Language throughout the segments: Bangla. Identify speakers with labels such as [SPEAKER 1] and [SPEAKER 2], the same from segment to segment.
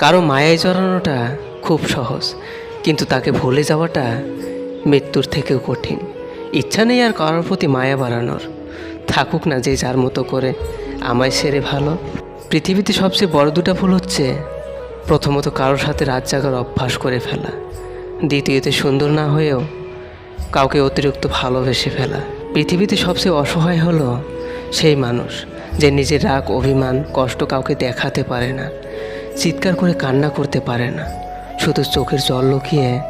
[SPEAKER 1] কারও মায়ায় জড়ানোটা খুব সহজ, কিন্তু তাকে ভুলে যাওয়াটা মৃত্যুর থেকেও কঠিন। ইচ্ছা নেই আর কারোর প্রতি মায়া বাড়ানোর। থাকুক না যে যার মতো করে আমায় সেরে ভালো। পৃথিবীতে সবচেয়ে বড় দুটা ভুল হচ্ছে, প্রথমত কারোর সাথে রাত জাগার অভ্যাস করে ফেলা। দ্বিতীয়তে সুন্দর না হয়েও কাউকে অতিরিক্ত ভালোবেসে ফেলা। পৃথিবীতে সবচেয়ে অসহায় হলো সেই মানুষ, যে নিজের রাগ, অভিমান, কষ্ট কাউকে দেখাতে পারে না। চিৎকার করে কান্না করতে পারে না। শুধু চোখের জল লুকিয়ে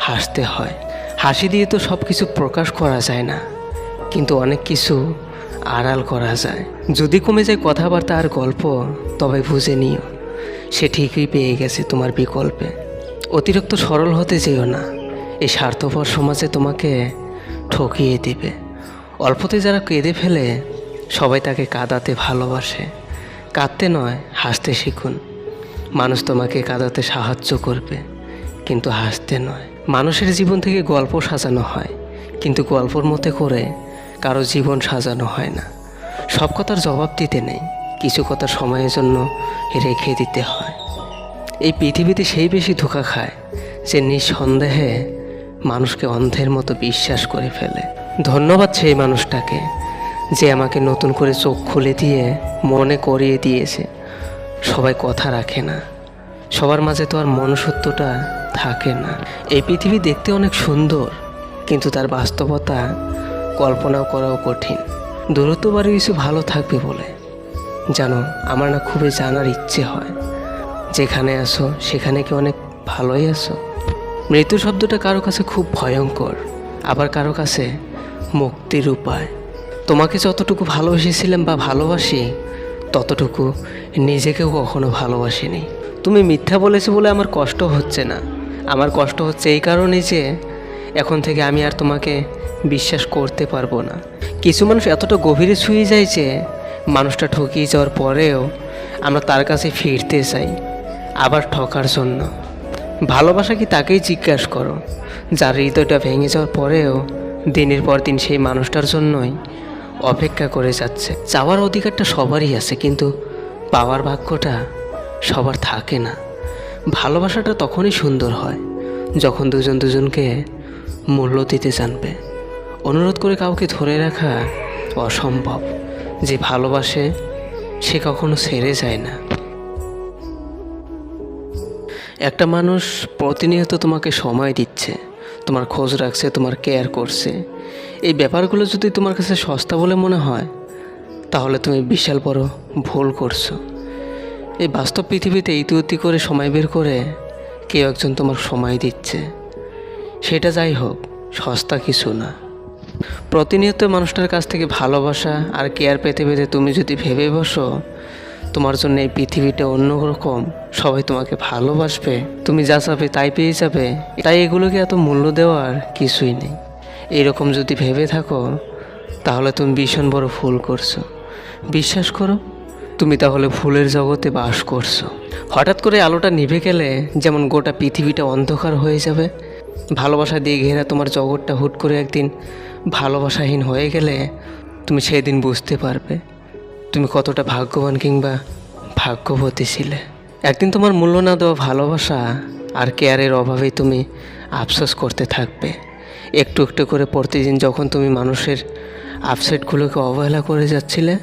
[SPEAKER 1] হাসতে হয়। হাসি দিয়ে তো সব কিছু প্রকাশ করা যায় না। কিন্তু অনেক কিছু আড়াল করা যায়। যদি কমে যায় কথাবার্তা আর গল্প, তবে বুঝে নিও, সে ঠিকই পেয়ে গেছে তোমার বিকল্পে। অতিরিক্ত সরল হতে যেও না। এই স্বার্থপর সমাজে তোমাকে ঠকিয়ে দিবে। অল্পতে যারা কেঁদে ফেলে, সবাই তাকে কাঁদাতে ভালোবাসে। কাঁদতে নয়, হাসতে শিখুন। মানুষ তোমাকে কাঁদাতে সাহায্য করবে, কিন্তু হাসতে নয়। মানুষের জীবন থেকে গল্প সাজানো হয়, কিন্তু গল্পর মতে করে কারও জীবন সাজানো হয় না। সব কথার জবাব দিতে নেই, কিছু কথা সময়ের জন্য রেখে দিতে হয়। এই পৃথিবীতে সেই বেশি ধোকা খায় যে নিঃসন্দেহে মানুষকে অন্ধের মতো বিশ্বাস করে ফেলে। ধন্যবাদ সেই মানুষটাকে যে আমাকে নতুন করে চোখ খুলে দিয়ে মনে করিয়ে দিয়েছে। সবাই কথা রাখে না। সবার মাঝে তো আর মনুষ্যত্বটা থাকে না। এই পৃথিবী দেখতে অনেক সুন্দর, কিন্তু তার বাস্তবতা কল্পনাও করাও কঠিন। দূরত্ব বাড়ি কিছু ভালো থাকবে বলে। জানো, আমার না খুবই জানার ইচ্ছে হয়। যেখানে আসো সেখানে কি অনেক ভালোই আছো? মৃত্যু শব্দটা কারও কাছে খুব ভয়ঙ্কর, আবার কারও কাছে মুক্তির উপায়। তোমাকে যতটুকু ভালোবেসেছিলাম বা ভালোবাসি ততটুকু নিজেকেও কখনো ভালোবাসিনি। তুমি মিথ্যা বলেছ বলে আমার কষ্ট হচ্ছে না। আমার কষ্ট হচ্ছে এই কারণে যে এখন থেকে আমি আর তোমাকে বিশ্বাস করতে পারব না। কিছু মানুষ এতটা গভীরে ছুঁয়ে যায় যে মানুষটা ঠকিয়ে যাওয়ার পরেও আমরা তার কাছে ফিরতে চাই, আবার ঠকার জন্য। ভালোবাসা কি তাকেই জিজ্ঞাসা করো? যার হৃদয়টা ভেঙে যাওয়ার পরেও দিনের পর দিন সেই মানুষটার জন্যই অপেক্ষা করে যাচ্ছে। চাওয়ার অধিকারটা সবারই আছে, কিন্তু পাওয়ার ভাগ্যটা সবার থাকে না। ভালোবাসাটা তখনই সুন্দর হয়, যখন দুজন দুজনকে মূল্য দিতে জানবে। অনুরোধ করে কাউকে ধরে রাখা অসম্ভব। যে ভালোবাসে, সে কখনো সেরে যায় না। একটা মানুষ প্রতিনিয়ত তোমাকে সময় দিচ্ছে, তোমার খোঁজ রাখছে, তোমার কেয়ার করছে। এই ব্যাপারগুলো যদি তোমার কাছে সস্তা বলে মনে হয়, তাহলে তুমি বিশাল বড় ভুল করছ। এই বাস্তব পৃথিবীতে ইতিউতি করে সময় বের করে কেউ একজন তোমার সময় দিচ্ছে। সেটা যাই হোক, সস্তা কিছু না। প্রতিনিয়ত মানুষটার কাছ থেকে ভালোবাসা আর কেয়ার পেতে পেতে তুমি যদি ভেবে বসো, তোমার জন্য এই পৃথিবীটা অন্যরকম সবাই তোমাকে ভালোবাসবে, তুমি যা চাবে তাই পেয়ে যাবে। তাই এগুলোকে এত মূল্য দেওয়ার কিছুই নেই। এইরকম যদি ভেবে থাকো, তাহলে তুমি ভীষণ বড় ভুল করছ। বিশ্বাস করো, তুমি তাহলে ফুলের জগতে বাস করছ। হঠাৎ করে আলোটা নিভে গেলে যেমন গোটা পৃথিবীটা অন্ধকার হয়ে যাবে, ভালোবাসা দিয়ে ঘেরা তোমার জগৎটা হুট করে একদিন ভালোবাসাহীন হয়ে গেলে তুমি সেদিন বুঝতে পারবে তুমি কতটা ভাগ্যবান কিংবা ভাগ্যবতী ছিলে। একদিন তোমার মূল্য না দেওয়া ভালোবাসা আর কেয়ারের অভাবেই তুমি আফসোস করতে থাকবে। একটু একটু করে প্রতিদিন যখন তুমি মানুষের আপসেটগুলোকে অবহেলা করে যাচ্ছিলে